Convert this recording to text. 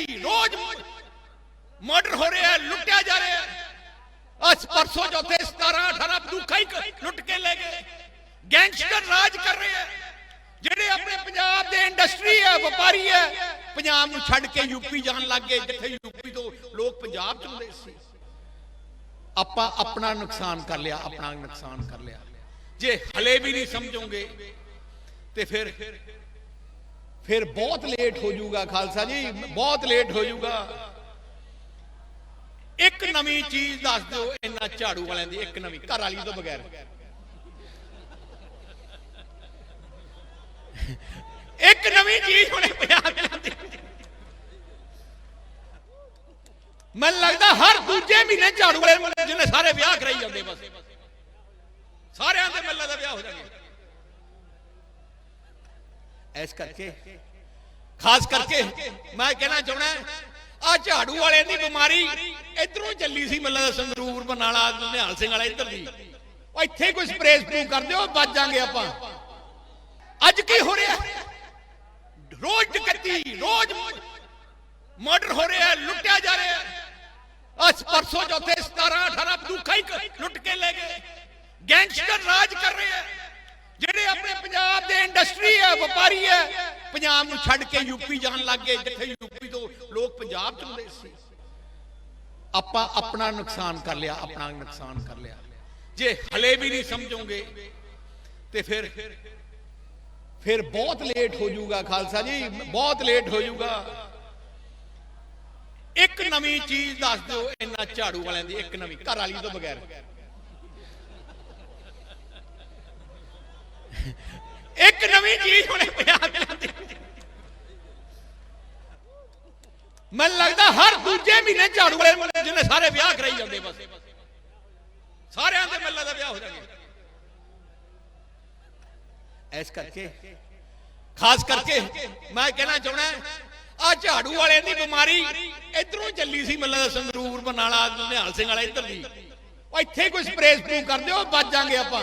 Daily ਰੋਜ਼ murder ਹੋ ਰਿਹਾ ਹੈ, ਲੁੱਟਿਆ ਜਾ ਰਿਹਾ ਹੈ। ਅੱਜ ਪਰਸੋਂ ਜੋਤੇ 17 18 ਬਦੂਖਾ ਹੀ ਲੁੱਟ ਕੇ ਲੈ ਗਏ। ਗੈਂਗਸਟਰ ਰਾਜ ਕਰ ਰਹੇ ਹੈ। ਜਿਹੜੇ ਆਪਣੇ ਪੰਜਾਬ ਦੇ ਇੰਡਸਟਰੀ ਹੈ, ਵਪਾਰੀ ਹੈ, ਪੰਜਾਬ ਨੂੰ ਛੱਡ ਕੇ ਯੂਪੀ ਜਾਣ ਲੱਗ ਗਏ, ਜਿੱਥੇ ਯੂਪੀ ਤੋਂ ਲੋਕ ਪੰਜਾਬ ਚੁੰਦੇ ਸੀ। ਆਪਾਂ ਆਪਣਾ ਨੁਕਸਾਨ ਕਰ ਲਿਆ, ਆਪਣਾ ਨੁਕਸਾਨ ਕਰ ਲਿਆ। ਜੇ ਹਲੇ ਵੀ ਨਹੀਂ ਸਮਝੋਗੇ, ਤੇ ਫਿਰ ਫਿਰ ਬਹੁਤ ਲੇਟ ਹੋ ਜਾਊਗਾ ਖਾਲਸਾ ਜੀ, ਬਹੁਤ ਲੇਟ ਹੋ ਜਾਊਗਾ। ਇੱਕ ਨਵੀਂ ਚੀਜ਼ ਦੱਸ ਦਿਓ ਇਹਨਾਂ ਝਾੜੂ ਵਾਲਿਆਂ ਦੀ, ਇੱਕ ਨਵੀਂ, ਘਰ ਵਾਲੀ ਤੋਂ ਬਗੈਰ। ਇੱਕ ਨਵੀਂ ਚੀਜ਼ ਹੁਣੇ ਪੰਜਾਬ ਲਿਆਂਦੀ ਮੈਨੂੰ ਲੱਗਦਾ ਹਰ ਦੂਜੇ ਮਹੀਨੇ ਝਾੜੂ ਵਾਲੇ ਜਿਹਨੇ ਸਾਰੇ ਵਿਆਹ ਕਰਾਈ ਜਾਂਦੇ ਬਸ। ਸਾਰਿਆਂ ਦੇ ਮੱਲਾ ਦਾ ਵਿਆਹ ਹੋ ਜਾਂਦਾ ਇਸ ਕਰਕੇ। ਖਾਸ ਕਰਕੇ ਮੈਂ ਕਹਿਣਾ ਚਾਹਣਾ ਆ ਝਾੜੂ ਵਾਲੇ ਦੀ ਬਿਮਾਰੀ ਇਧਰੋਂ ਚੱਲੀ ਸੀ ਮੱਲਾ ਦਾ ਸੰਗਰੂਰ ਬਨਾਲਾ ਨਿਹਾਲ ਸਿੰਘ ਵਾਲਾ ਇੱਧਰ ਦੀ। ਉਹ ਇੱਥੇ ਕੋਈ ਸਪਰੇਅ ਸਪਰੂ ਕਰ ਦਿਓ ਬਚ ਜਾਾਂਗੇ ਆਪਾਂ। ਅੱਜ ਕੀ ਹੋ ਰਿਹਾ? ਰੋਜ਼ ਡਕੈਤੀ ਰੋਜ਼ ਮਰਡਰ ਹੋ ਰਿਹਾ, ਲੁੱਟਿਆ ਜਾ ਰਿਹਾ। ਅੱਜ ਪਰਸੋਂ ਚੌਥੇ 17 18 ਬੰਦੂਕਾਂ ਹੀ ਲੁੱਟ ਕੇ ਲੈ ਗਏ। ਗੈਂਗਸਟਰ ਰਾਜ ਕਰ ਰਹੇ ਆ ਜਿਹੜੇ ਆਪਣੇ ਪੰਜਾਬ ਦੇ ਇੰਡਸਟਰੀ ਹੈ, ਵਪਾਰੀ ਹੈ, ਪੰਜਾਬ ਨੂੰ ਛੱਡ ਕੇ ਯੂਪੀ ਜਾਣ ਲੱਗ ਗਏ, ਜਿੱਥੇ ਯੂਪੀ ਤੋਂ ਲੋਕ ਪੰਜਾਬ ਚ ਆਉਂਦੇ ਸੀ। ਆਪਾਂ ਆਪਣਾ ਨੁਕਸਾਨ ਕਰ ਲਿਆ, ਆਪਣਾ ਨੁਕਸਾਨ ਕਰ ਲਿਆ। ਜੇ ਹਲੇ ਵੀ ਨਹੀਂ ਸਮਝੋਗੇ, ਤੇ ਫਿਰ ਫਿਰ ਬਹੁਤ ਲੇਟ ਹੋ ਜਾਊਗਾ, ਖਾਲਸਾ ਜੀ, ਬਹੁਤ ਲੇਟ ਹੋ ਜਾਊਗਾ। ਇੱਕ ਨਵੀਂ ਚੀਜ਼ ਦੱਸ ਦਿਓ ਇਹਨਾਂ ਝਾੜੂ ਵਾਲਿਆਂ ਦੀ, ਇੱਕ ਨਵੀਂ, ਘਰ ਵਾਲੀ ਤੋਂ ਬਗੈਰ। ਇੱਕ ਨਵੀਂ ਚੀਜ਼ ਹੁਣੇ ਪੰਜਾਬ ਲਿਆਂਦੀ ਮੈਨੂੰ ਲੱਗਦਾ ਹਰ ਦੂਜੇ ਮਹੀਨੇ ਝਾੜੂ ਵਾਲੇ ਜਿਹਨੇ ਸਾਰੇ ਵਿਆਹ ਕਰਾਈ ਜਾਂਦੇ ਬਸ। ਸਾਰਿਆਂ ਦੇ ਮੱਲਾ ਦਾ ਵਿਆਹ ਹੋ ਜਾਣਗੇ ਇਸ ਕਰਕੇ, ਖਾਸ ਕਰਕੇ ਮੈਂ ਕਹਿਣਾ ਚਾਹਣਾ ਆ ਝਾੜੂ ਵਾਲਿਆਂ ਦੀ ਬਿਮਾਰੀ ਇਧਰੋਂ ਚੱਲੀ ਸੀ ਮੱਲਾ ਦਾ ਸੰਗਰੂਰ ਬਨਾਲਾ ਨਿਹਾਲ ਸਿੰਘ ਵਾਲਾ ਇੱਧਰ ਦੀ। ਇੱਥੇ ਕੋਈ ਸਪਰੇਅ ਸਪਰੂ ਕਰ ਦਿਓ ਬਚ ਜਾਾਂਗੇ ਆਪਾਂ।